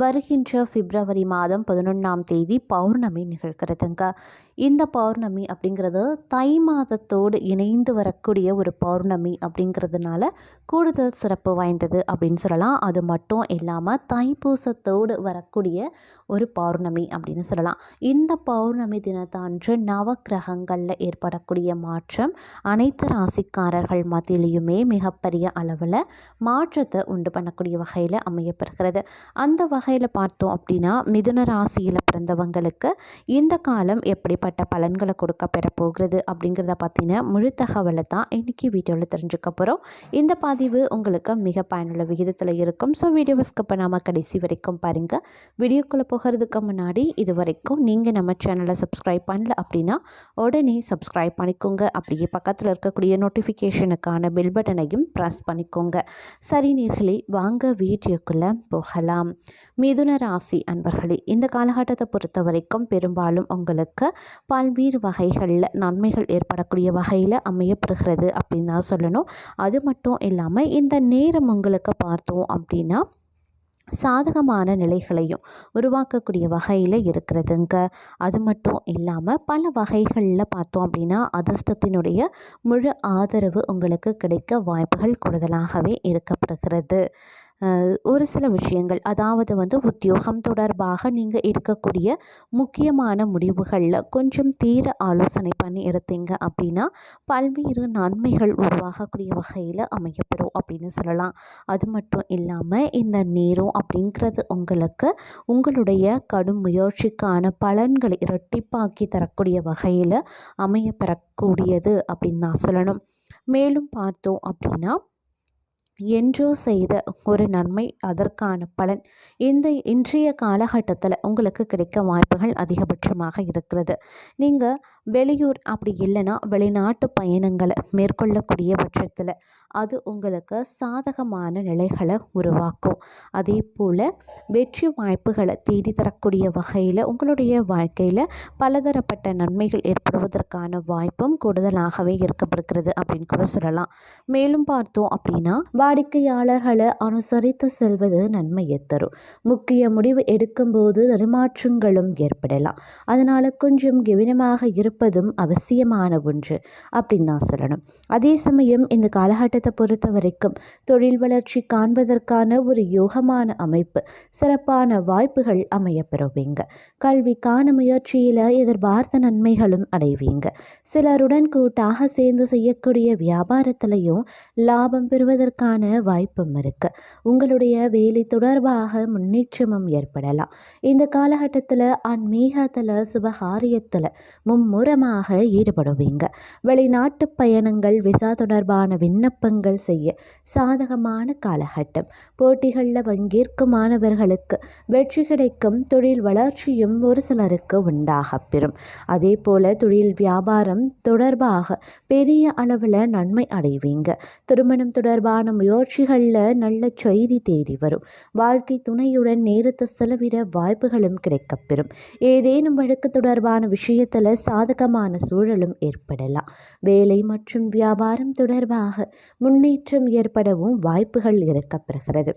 வருகின்ற பிப்ரவரி மாதம் பதினொன்றாம் தேதி பௌர்ணமி நிகழ்கிறதுங்க. இந்த பௌர்ணமி அப்படிங்கிறது தை மாதத்தோடு இணைந்து வரக்கூடிய ஒரு பௌர்ணமி அப்படிங்கிறதுனால கூடுதல் சிறப்பு வாய்ந்தது அப்படின்னு சொல்லலாம். அது மட்டும் இல்லாமல் தைப்பூசத்தோடு வரக்கூடிய ஒரு பௌர்ணமி அப்படின்னு சொல்லலாம். இந்த பௌர்ணமி தினத்தன்று நவக்கிரகங்களில் ஏற்படக்கூடிய மாற்றம் அனைத்து ராசிக்காரர்கள் மத்தியிலையுமே மிகப்பெரிய அளவில் மாற்றத்தை உண்டு பண்ணக்கூடிய வகையில் அமையப்பெறுகிறது அந்த வகை வகையில் பார்த்தோம் அப்படின்னா மிதுன ராசியில் பிறந்தவங்களுக்கு இந்த காலம் எப்படிப்பட்ட பலன்களை கொடுக்க பெற போகிறது அப்படிங்கிறத பற்றின முழு தகவலை தான் இன்றைக்கி வீடியோவில் தெரிஞ்சுக்க போகிறோம் இந்த பதிவு உங்களுக்கு மிக பயனுள்ள விகிதத்தில் இருக்கும். ஸோ வீடியோவை ஸ்கிப் பண்ணாமல் கடைசி வரைக்கும் பாருங்கள் வீடியோக்குள்ளே போகிறதுக்கு முன்னாடி இது வரைக்கும் நீங்கள் நம்ம சேனலை சப்ஸ்கிரைப் பண்ணல அப்படின்னா உடனே சப்ஸ்கிரைப் பண்ணிக்கோங்க. அப்படியே பக்கத்தில் இருக்கக்கூடிய நோட்டிஃபிகேஷனுக்கான பெல் பட்டனையும் ப்ரெஸ் பண்ணிக்கோங்க. சரி நேர்களே வாங்க வீடியோக்குள்ளே போகலாம். மிதுன ராசி அன்பர்களே இந்த காலகட்டத்தை பொறுத்த வரைக்கும் பெரும்பாலும் உங்களுக்கு பல்வேறு வகைகளில் நன்மைகள் ஏற்படக்கூடிய வகையில் அமையப்படுகிறது அப்படின்னு தான் சொல்லணும். அது மட்டும் இல்லாமல் இந்த நேரம் உங்களுக்கு பார்த்தோம் அப்படின்னா சாதகமான நிலைகளையும் உருவாக்கக்கூடிய வகையில் இருக்கிறதுங்க. அது மட்டும் இல்லாமல் பல வகைகளில் பார்த்தோம் அப்படின்னா அதிர்ஷ்டத்தினுடைய முழு ஆதரவு உங்களுக்கு கிடைக்க வாய்ப்புகள் கூடுதலாகவே இருக்கப்படுகிறது ஒரு சில விஷயங்கள். அதாவது வந்து உத்தியோகம் தொடர்பாக நீங்கள் எடுக்கக்கூடிய முக்கியமான முடிவுகளில் கொஞ்சம் தீர ஆலோசனை பண்ணி எடுத்தீங்க அப்படின்னா பல்வேறு நன்மைகள் உருவாகக்கூடிய வகையில் அமையப்பெறும் அப்படின்னு சொல்லலாம். அது மட்டும் இல்லாமல் இந்த நேரம் அப்படிங்கிறது உங்களுக்கு உங்களுடைய கடும் முயற்சிக்கான பலன்களை இரட்டிப்பாக்கி தரக்கூடிய வகையில் அமையப்பெறக்கூடியது அப்படின்னு நான் சொல்லணும். மேலும் பார்த்தோம் அப்படின்னா என்றோ செய்த ஒரு நன்மை அதற்கான பலன் இந்த இன்றைய காலகட்டத்தில் உங்களுக்கு கிடைக்க வாய்ப்புகள் அதிகபட்சமாக இருக்கிறது. நீங்கள் வெளியூர் அப்படி இல்லைன்னா வெளிநாட்டு பயணங்களை மேற்கொள்ளக்கூடிய பட்சத்தில் அது உங்களுக்கு சாதகமான நிலைகளை உருவாக்கும். அதே போல் வெற்றி வாய்ப்புகளை தேடி தரக்கூடிய வகையில் உங்களுடைய வாழ்க்கையில் பலதரப்பட்ட நன்மைகள் ஏற்படுவதற்கான வாய்ப்பும் கூடுதலாகவே இருக்கப்படுகிறது அப்படின்னு கூட சொல்லலாம். மேலும் பார்த்தோம் அப்படின்னா வாடிக்கையாளர்களை அனுசரித்து செல்வது நன்மையை தரும் முக்கிய முடிவு எடுக்கும்போது தடுமாற்றங்களும் ஏற்படலாம். அதனால் கொஞ்சம் கவனமாக இருப்பதும் அவசியமான ஒன்று. அப்படின்னு தான் சொல்லணும். அதே சமயம் இந்த காலகட்டத்தை பொறுத்த வரைக்கும் தொழில் வளர்ச்சி காண்பதற்கான ஒரு யோகமான அமைப்பு சிறப்பான வாய்ப்புகள் அமையப்பெறுவீங்க. கல்வி கல்விக்கான முயற்சியில் எதிர்பார்த்த நன்மைகளும் அடைவீங்க. சிலருடன் கூட்டாக சேர்ந்து செய்யக்கூடிய வியாபாரத்திலையும் லாபம் பெறுவதற்கான வாய்ப்பும் இருக்கு. உங்களுடைய வேலை தொடர்பாக முன்னேற்றமும் ஏற்படலாம். இந்த காலகட்டத்தில் ஆன்மீகத்தில் சுபகாரியத்தில் மும்முரமாக ஈடுபடுவீங்க. வெளிநாட்டு பயணங்கள் விசா தொடர்பான விண்ணப்பங்கள் செய்ய சாதகமான காலகட்டம். போட்டிகளில் பங்கேற்கும் மாணவர்களுக்கு வெற்றி கிடைக்கும் தொழில் வளர்ச்சியும் ஒரு சிலருக்கு உண்டாக பெறும். அதே போல தொழில் வியாபாரம் தொடர்பாக பெரிய அளவில் நன்மை அடைவீங்க. திருமணம் தொடர்பான முயற்சிகளில் நல்ல செய்தி தேடி வரும். வாழ்க்கை துணையுடன் நேரத்தை செலவிட வாய்ப்புகளும் கிடைக்கப்பெறும். ஏதேனும் வழக்கு தொடர்பான விஷயத்தில் சாதகமான சூழலும் ஏற்படலாம். வேலை மற்றும் வியாபாரம் தொடர்பாக முன்னேற்றம் ஏற்படவும் வாய்ப்புகள் இருக்கப்பெறுகிறது.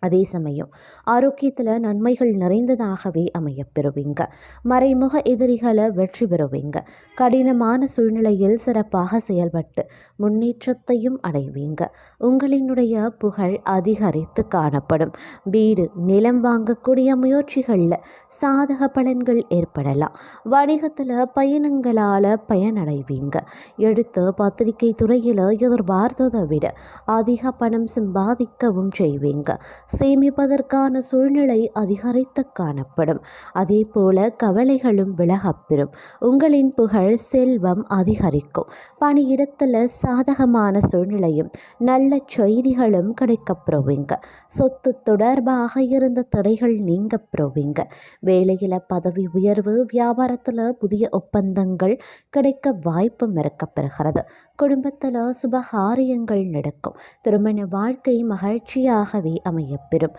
அதே சமயம் ஆரோக்கியத்தில் நன்மைகள் நிறைந்ததாகவே அமையப்பெறுவீங்க மறைமுக எதிரிகளை வெற்றி பெறுவீங்க. கடினமான சூழ்நிலையில் சிறப்பாக செயல்பட்டு முன்னேற்றத்தையும் அடைவீங்க. உங்களினுடைய புகழ் அதிகரித்து காணப்படும். வீடு நிலம் வாங்கக்கூடிய முயற்சிகளில் சாதக பலன்கள் ஏற்படலாம். வணிகத்தில் பயணங்களால் பயனடைவீங்க. எடுத்து பத்திரிகை துறையில் எதிர்பார்த்ததை விட அதிக பணம் சம்பாதிக்கவும் செய்வீங்க. சேமிப்பதற்கான சூழ்நிலை அதிகரித்து காணப்படும். அதே போல கவலைகளும் விலகப்பெறும். உங்களின் புகழ் செல்வம் அதிகரிக்கும். பணியிடத்தில் சாதகமான சூழ்நிலையும் நல்ல செய்திகளும் கிடைக்கப்பெறுவீங்க. சொத்து தொடர்பாக இருந்த தடைகள் நீங்க பெறுவீங்க வேலையில் பதவி உயர்வு வியாபாரத்தில் புதிய ஒப்பந்தங்கள் கிடைக்க வாய்ப்பும் இருக்கப்பெறுகிறது. குடும்பத்தில் சுபகாரியங்கள் நடக்கும். திருமண வாழ்க்கை மகிழ்ச்சியாகவே அமையும் அமையப்பெறும்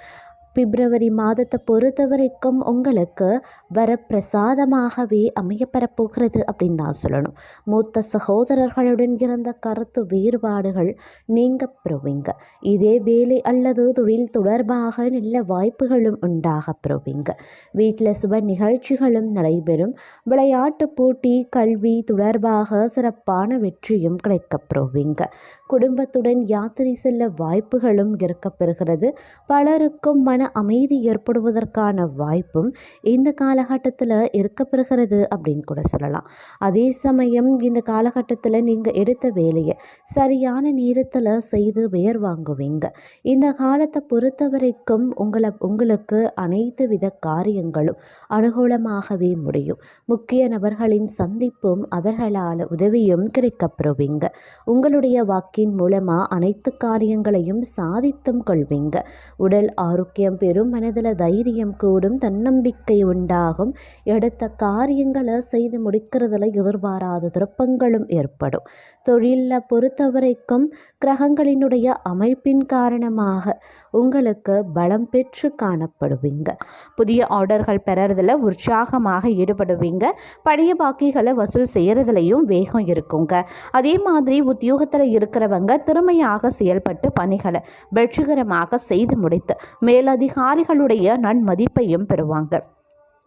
பிப்ரவரி மாதத்தை பொறுத்த வரைக்கும் உங்களுக்கு வரப்பிரசாதமாகவே அமையப்பெறப்போகிறது அப்படின்னு தான் சொல்லணும். மூத்த சகோதரர்களுடன் இருந்த கருத்து வேறுபாடுகள் நீங்க பெறுவீங்க இதே வேலை அல்லது தொழில் தொடர்பாக நல்ல வாய்ப்புகளும் உண்டாக பெறுவீங்க வீட்டில் சுப நிகழ்ச்சிகளும் நடைபெறும். விளையாட்டு போட்டி கல்வி தொடர்பாக சிறப்பான வெற்றியும் கிடைக்கப் பெறுவீங்க குடும்பத்துடன் யாத்திரை செல்ல வாய்ப்புகளும் இருக்கப்பெறுகிறது. பலருக்கும் மன அமைதி ஏற்படுவதற்கான வாய்ப்பும் இந்த காலகட்டத்தில் இருக்கப்பெறுகிறது அப்படின்னு கூட சொல்லலாம். அதே சமயம் இந்த காலகட்டத்தில் நீங்கள் எடுத்த வேலையை சரியான நேரத்தில் செய்து பெயர் வாங்குவீங்க. இந்த காலத்தை பொறுத்த வரைக்கும் உங்களை உங்களுக்கு அனைத்து வித காரியங்களும் அனுகூலமாகவே முடியும். முக்கிய நபர்களின் சந்திப்பும் அவர்களால் உதவியும் கிடைக்கப்பெறுவீங்க. உங்களுடைய வாக்கிய வாக்கின் மூலமாக அனைத்து காரியங்களையும் சாதித்தும் கொள்வீங்க. உடல் ஆரோக்கியம் பெறும் மனதில் தைரியம் கூடும் தன்னம்பிக்கை உண்டாகும். எடுத்த காரியங்களை செய்து முடிக்கிறதுல எதிர்பாராத திருப்பங்களும் ஏற்படும். தொழிலில் பொறுத்தவரைக்கும் கிரகங்களினுடைய அமைப்பின் காரணமாக உங்களுக்கு பலம் பெற்று காணப்படுவீங்க. புதிய ஆர்டர்கள் பெறறதுல உற்சாகமாக ஈடுபடுவீங்க. பழைய பாக்கிகளை வசூல் செய்கிறதுலையும் வேகம் இருக்குங்க. அதே மாதிரி உத்தியோகத்தில் இருக்கிற இருக்கிறவங்க திறமையாக செயல்பட்டு பணிகளை வெற்றிகரமாக செய்து முடித்து மேலதிகாரிகளுடைய நன்மதிப்பையும் பெறுவாங்க.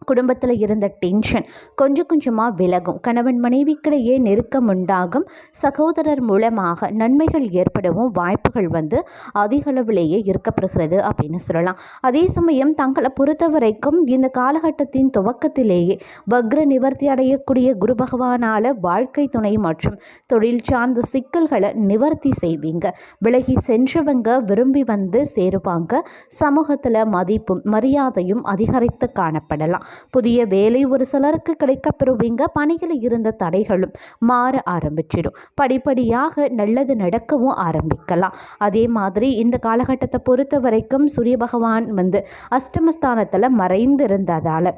குடும்பத்தில் இருந்த டென்ஷன் கொஞ்சம் கொஞ்சமாக விலகும். கணவன் மனைவிக்கிடையே நெருக்கம் உண்டாகும். சகோதரர் மூலமாக நன்மைகள் ஏற்படவும் வாய்ப்புகள் வந்து அதிக அளவிலேயே இருக்கப்படுகிறது அப்படின்னு சொல்லலாம். அதே சமயம் தங்களை பொறுத்த வரைக்கும் இந்த காலகட்டத்தின் துவக்கத்திலேயே வக்ர நிவர்த்தி அடையக்கூடிய குரு பகவானால் வாழ்க்கை துணை மற்றும் தொழில் சார்ந்த சிக்கல்களை நிவர்த்தி செய்வீங்க. விலகி சென்றவங்க விரும்பி வந்து சேருவாங்க. சமூகத்தில் மதிப்பும் மரியாதையும் அதிகரித்து காணப்படலாம். புதிய வேலை ஒரு சிலருக்கு கிடைக்கப்பெறுவீங்க பணியில் இருந்த தடைகளும் மாற ஆரம்பிச்சிடும். படிப்படியாக நல்லது நடக்கவும் ஆரம்பிக்கலாம். அதே மாதிரி இந்த காலகட்டத்தை பொறுத்த வரைக்கும் சூரிய பகவான் வந்து அஷ்டமஸ்தானத்தில் மறைந்திருந்ததால்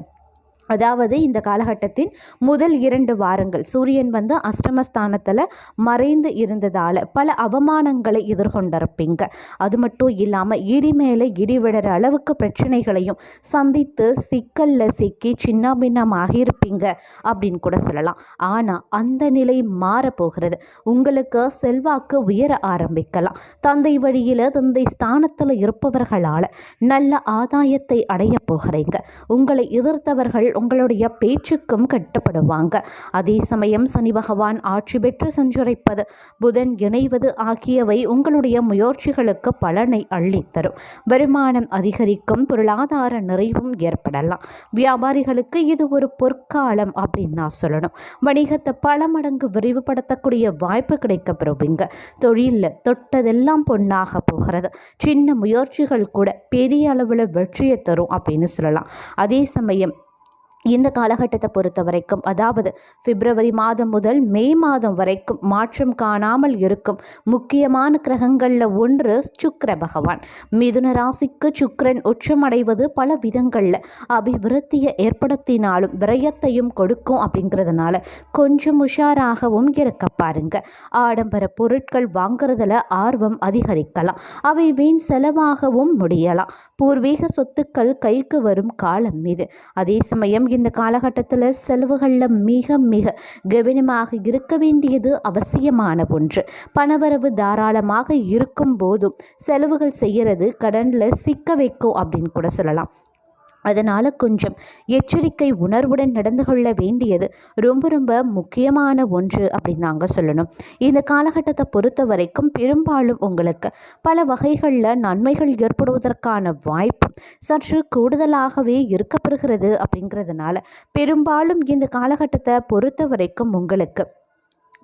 அதாவது இந்த காலகட்டத்தின் முதல் இரண்டு வாரங்கள். சூரியன் வந்து அஷ்டமஸ்தானத்தில் மறைந்து இருந்ததால் பல அவமானங்களை எதிர்கொண்டிருப்பீங்க. அது மட்டும் இல்லாமல் இடி மேலே இடி விடுற அளவுக்கு பிரச்சனைகளையும் சந்தித்து சிக்கலில் சிக்கி சின்ன பின்னமாக இருப்பீங்க அப்படின்னு கூட சொல்லலாம். ஆனால் அந்த நிலை மாறப்போகிறது. உங்களுக்கு செல்வாக்கு உயர ஆரம்பிக்கலாம். தந்தை வழியில் தந்தை ஸ்தானத்தில் இருப்பவர்களால் நல்ல ஆதாயத்தை அடைய போகிறீங்க. உங்களை எதிர்த்தவர்கள் உங்களுடைய பேச்சுக்கும் கட்டுப்படுவாங்க. அதே சமயம் சனி பகவான் ஆட்சி பெற்று சஞ்சுரைப்பது புதன் இணைவது ஆகியவை உங்களுடைய முயற்சிகளுக்கு பலனை அள்ளித்தரும். வருமானம் அதிகரிக்கும் பொருளாதார நிறைவும் ஏற்படலாம். வியாபாரிகளுக்கு இது ஒரு பொற்காலம் அப்படின்னு நான் சொல்லணும். வணிகத்தை பல மடங்கு விரிவுபடுத்தக்கூடிய வாய்ப்பு கிடைக்கப்பெறுவீங்க. தொழிலில் தொட்டதெல்லாம் பொன்னாக போகிறது. சின்ன முயற்சிகள் கூட பெரிய அளவில் வெற்றியை தரும் அப்படின்னு சொல்லலாம். அதே சமயம் இந்த காலகட்டத்தை பொறுத்த வரைக்கும் அதாவது பிப்ரவரி மாதம் முதல் மே மாதம் வரைக்கும் மாற்றம் காணாமல் இருக்கும் முக்கியமான கிரகங்களில் ஒன்று சுக்கர பகவான். மிதுன ராசிக்கு சுக்கரன் உச்சமடைவது பல விதங்களில் அபிவிருத்தியை ஏற்படுத்தினாலும் விரயத்தையும் கொடுக்கும் அப்படிங்கிறதுனால கொஞ்சம் உஷாராகவும் இருக்க பாருங்க. ஆடம்பர பொருட்கள் வாங்குறதுல ஆர்வம் அதிகரிக்கலாம். அவை வீண் செலவாகவும் முடியலாம். பூர்வீக சொத்துக்கள் கைக்கு வரும் காலம் மீது அதே சமயம் இந்த காலகட்டத்தில் செலவுகளில் மிக மிக கவனமாக இருக்க வேண்டியது அவசியமான ஒன்று. பணவரவு தாராளமாக இருக்கும் போதும் செலவுகள் செய்கிறது கடனில் சிக்க வைக்கும் அப்படின்னு கூட சொல்லலாம். அதனால் கொஞ்சம் எச்சரிக்கை உணர்வுடன் நடந்து கொள்ள வேண்டியது ரொம்ப ரொம்ப முக்கியமான ஒன்று அப்படின்னு நாங்கள் சொல்லணும். இந்த காலகட்டத்தை பொறுத்த வரைக்கும் பெரும்பாலும் உங்களுக்கு பல வகைகளில் நன்மைகள் ஏற்படுவதற்கான வாய்ப்பு சற்று கூடுதலாகவே இருக்கப்பெறுகிறது அப்படிங்கிறதுனால பெரும்பாலும் இந்த காலகட்டத்தை பொறுத்த வரைக்கும் உங்களுக்கு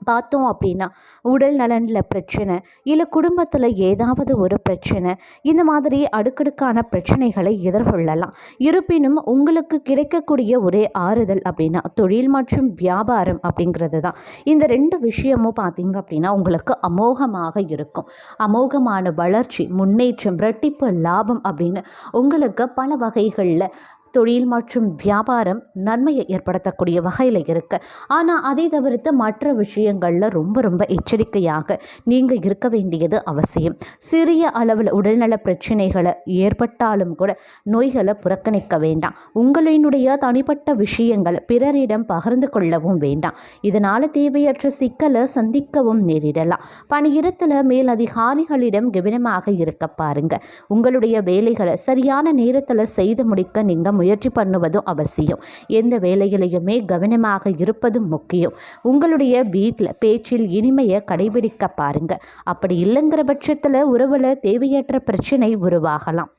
பார்த்தோம் அப்படின்னா உடல் நலனில் பிரச்சனை இல்லை குடும்பத்தில் ஏதாவது ஒரு பிரச்சனை இந்த மாதிரி அடுக்கடுக்கான பிரச்சனைகளை எதிர்கொள்ளலாம். இருப்பினும் உங்களுக்கு கிடைக்கக்கூடிய ஒரே ஆறுதல் அப்படின்னா தொழில் மற்றும் வியாபாரம் அப்படிங்கிறது தான் இந்த ரெண்டு விஷயமும் பார்த்தீங்க அப்படின்னா உங்களுக்கு அமோகமாக இருக்கும். அமோகமான வளர்ச்சி முன்னேற்றம் இரட்டிப்பு லாபம் அப்படின்னு உங்களுக்கு பல வகைகளில் தொழில் மற்றும் வியாபாரம் நன்மையை ஏற்படுத்தக்கூடிய வகையில் இருக்குது ஆனால் அதை தவிர்த்து மற்ற விஷயங்களில் ரொம்ப ரொம்ப எச்சரிக்கையாக நீங்கள் இருக்க வேண்டியது அவசியம். சிறிய அளவில் உடல்நல பிரச்சனைகளை ஏற்பட்டாலும் கூட நோய்களை புறக்கணிக்க வேண்டாம். உங்களினுடைய தனிப்பட்ட விஷயங்கள் பிறரிடம் பகிர்ந்து கொள்ளவும் வேண்டாம். இதனால் தேவையற்ற சிக்கலை சந்திக்கவும் நேரிடலாம். பணியிடத்தில் மேலதிகாரிகளிடம் கவனமாக இருக்க பாருங்க. உங்களுடைய வேலைகளை சரியான நேரத்தில் செய்து முடிக்க நீங்கள் முயற்சி பண்ணுவதும் அவசியம். எந்த வேலைகளையுமே கவனமாக இருப்பதும் முக்கியம். உங்களுடைய வீட்டில் பேச்சில் இனிமையை கடைபிடிக்க பாருங்க. அப்படி இல்லைங்கிற பட்சத்தில் உறவில் தேவையற்ற பிரச்சனை உருவாகலாம்.